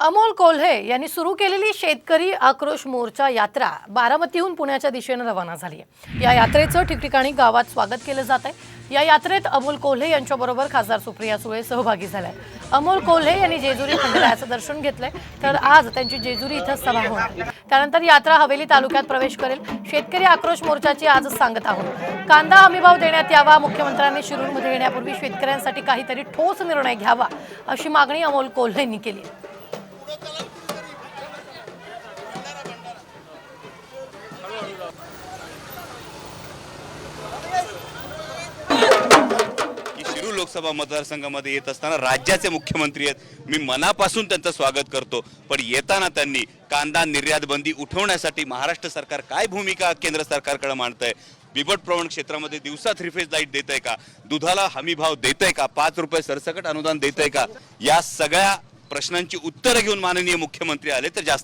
अमोल कोल्हे यांनी सुरू केलेली शेतकरी आक्रोश मोर्चा यात्रा बारामतीहून पुण्याच्या दिशेनं रवाना झाली आहे. या यात्रेचं ठिकठिकाणी गावात स्वागत केलं जात आहे. या यात्रेत अमोल कोल्हे यांच्याबरोबर खासदार सुप्रिया सुळे सहभागी झाल्या अमोल कोल्हे यांनी जेजुरी खंडरायाचं दर्शन घेतलंय. तर आज त्यांची जेजुरी इथं सभा होणार त्यानंतर यात्रा हवेली तालुक्यात प्रवेश करेल. शेतकरी आक्रोश मोर्चाची आज सांगत आहोत. कांदा हमीभाव देण्यात यावा मुख्यमंत्र्यांनी शिरूरमध्ये येण्यापूर्वी शेतकऱ्यांसाठी काहीतरी ठोस निर्णय घ्यावा अशी मागणी अमोल कोल्हेंनी केली लोकसभा मतदारसंघामध्ये येत असताना राज्याचे मुख्यमंत्री आहेत. मी मनापासून त्यांचं स्वागत करतो. पण येताना त्यांनी कांदा निर्यात बंदी उठवण्यासाठी महाराष्ट्र सरकार काय भूमिका केंद्र सरकारकडे मांडतंय? बिबट प्रवण क्षेत्रामध्ये दिवसा थ्री फेज लाइट देत आहे का? दुधाला हमी भाव देत आहे का? पाच रुपये सरसकट अनुदान देत आहे का? या सगळ्या प्रश्नांची उत्तरं घेऊन माननीय मुख्यमंत्री आले तर जास्त